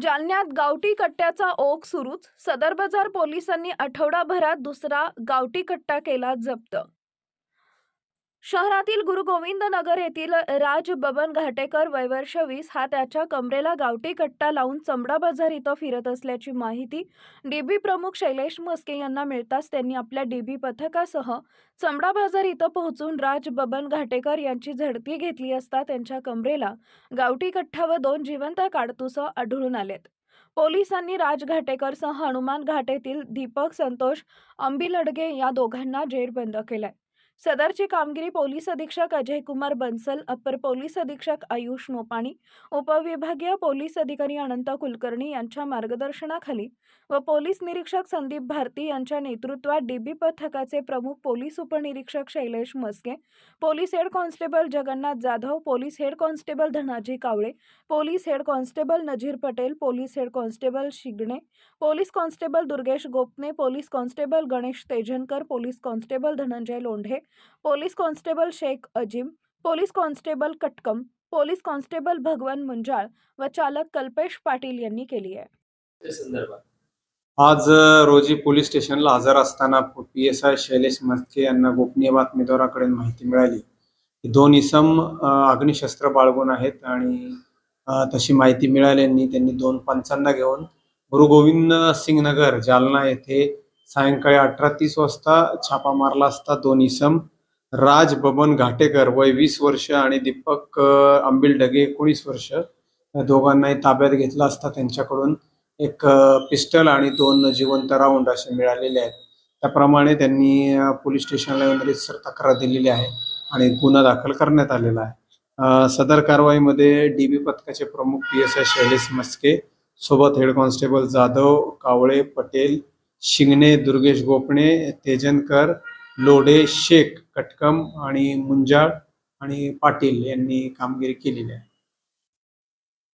जालन्यात गावठी कट्ट्याचा ओघ सुरूच सदर बाजार पोलिसांनी आठवडाभरात दुसरा गावठी कट्टा केला जप्त. शहरातील गुरुगोविंद नगर येथील राज बबन घाटेकर वयवर्ष वीस हा त्याच्या कमरेला गावठी कट्टा लावून चमडा बाजार इथं फिरत असल्याची माहिती डीबी प्रमुख शैलेश मस्के यांना मिळताच त्यांनी आपल्या डीबी पथकासह चमडा बाजार इथं पोहोचून राज बबन घाटेकर यांची झडती घेतली असता त्यांच्या कमरेला गावठी कट्टा व दोन जिवंत काडतुस आढळून आलेत. पोलिसांनी राज घाटेकरसह हनुमान घाटेतील दीपक संतोष अंबिलडगे या दोघांना जेरबंद केलाय. सदरची कामगिरी पोलीस अधीक्षक अजय कुमार बन्सल अप्पर पोलीस अधीक्षक आयुष नोपाणी उपविभागीय पोलीस अधिकारी अनंत कुलकर्णी यांच्या मार्गदर्शनाखाली व पोलीस निरीक्षक संदीप भारती यांच्या नेतृत्वात डीबी पथकाचे प्रमुख पोलीस उपनिरीक्षक Shailesh Maske police head constable Jagannath Jadhav police head constable Dhanaji Kawale police head constable Nazir Patel police head constable Shigne police constable Durgesh Gopne police constable Ganesh Tejankar police constable Dhananjay Londhe police constable Shaikh Azim police constable Katkam police constable Bhagwan Munjal व चालक कल्पेश पाटील यांनी केली आहे. आज रोजी police स्टेशनला हजर असताना P S I Shailesh Maske यांना गोपनीय बातमीदाराकडे माहिती मिळाली. दोन इसम अग्निशस्त्र बाळगून आहेत आणि तशी माहिती मिळाल्याने त्यांनी दोन पंचांना घेऊन गुरुगोविंद सिंग नगर जालना येथे सायंकाळी अठरा तीस वाजता छापा मारला असता दोन इसम राज बबन घाटेकर वय वीस वर्ष आणि दीपक आंबिल अंबिल ढगे एकोणीस वर्ष. दोघांनाही ताब्यात घेतला असता त्यांच्याकडून एक पिस्टल आणि दोन जिवंत राऊंड असे मिळालेले आहेत. त्याप्रमाणे त्यांनी पोलीस स्टेशनला येऊन रितसर तक्रार दिलेली आहे आणि गुन्हा दाखल करण्यात आलेला आहे. सदर कारवाईमध्ये डी बी पथकाचे प्रमुख P S I Shailesh Maske सोबत हेड कॉन्स्टेबल जाधव कावळे पटेल शिंगणे दुर्गेश गोपणे तेजनकर लोढे शेख कटकम आणि मुंजाळ आणि पाटील यांनी कामगिरी केलेली आहे.